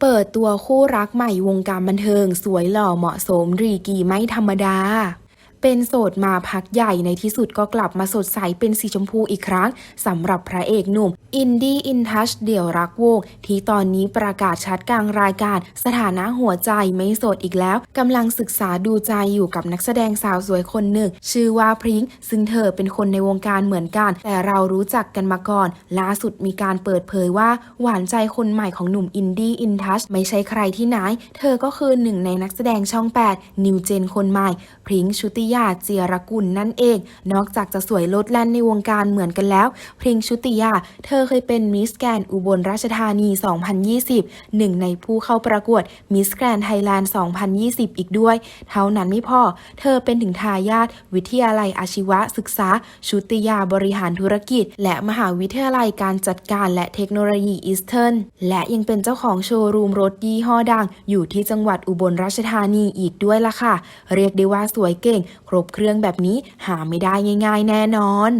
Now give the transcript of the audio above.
เปิดตัวคู่รักใหม่วงการบันเทิง สวยหล่อเหมาะสมรีกีไม่ธรรมดา เป็นโสดมาพักใหญ่ในที่สุดก็กลับมาสดใสเป็นสีชมพูอีกครั้งสำหรับพระเอกหนุ่ม อินดี้อินทัชเดี่ยวรักวงที่ตอนนี้ประกาศชัดกลางรายการ สถานะหัวใจไม่โสดอีกแล้วกำลังศึกษาดูใจอยู่กับนักแสดงสาวสวยคนหนึ่ง ชื่อว่าพริ้งซึ่งเธอเป็นคนในวงการเหมือนกัน แต่เรารู้จักกันมาก่อน ล่าสุดมีการเปิดเผยว่า หวานใจคนใหม่ของหนุ่มอินดี้อินทัชไม่ใช่ใครที่ไหน เธอก็คือหนึ่งในนักแสดงช่อง 8 นิวเจนคนใหม่พริ้งชุติยาเจียรกุลนั่นเอง นอกจากจะสวยลดแล่นในวงการเหมือนกันแล้ว พริงชุติยา เธอเคยเป็นมิสแกรนอุบลราชธานี 2020 หนึ่งในผู้เข้าประกวดมิสแกรนไทยแลนด์ 2020 อีกด้วย เท่านั้นไม่พอ เธอเป็นถึงทายาทวิทยาลัยอาชีวศึกษา ชุติยาบริหารธุรกิจ และมหาวิทยาลัยการจัดการและเทคโนโลยีอีสเทิร์นและยังเป็นเจ้าของโชว์รูมรถยี่ห้อดัง อยู่ที่จังหวัดอุบลราชธานีอีกด้วยล่ะค่ะ เรียกได้ว่าสวยเก่ง ครบเครื่องแบบนี้หาไม่ได้ง่าย ๆ แน่นอน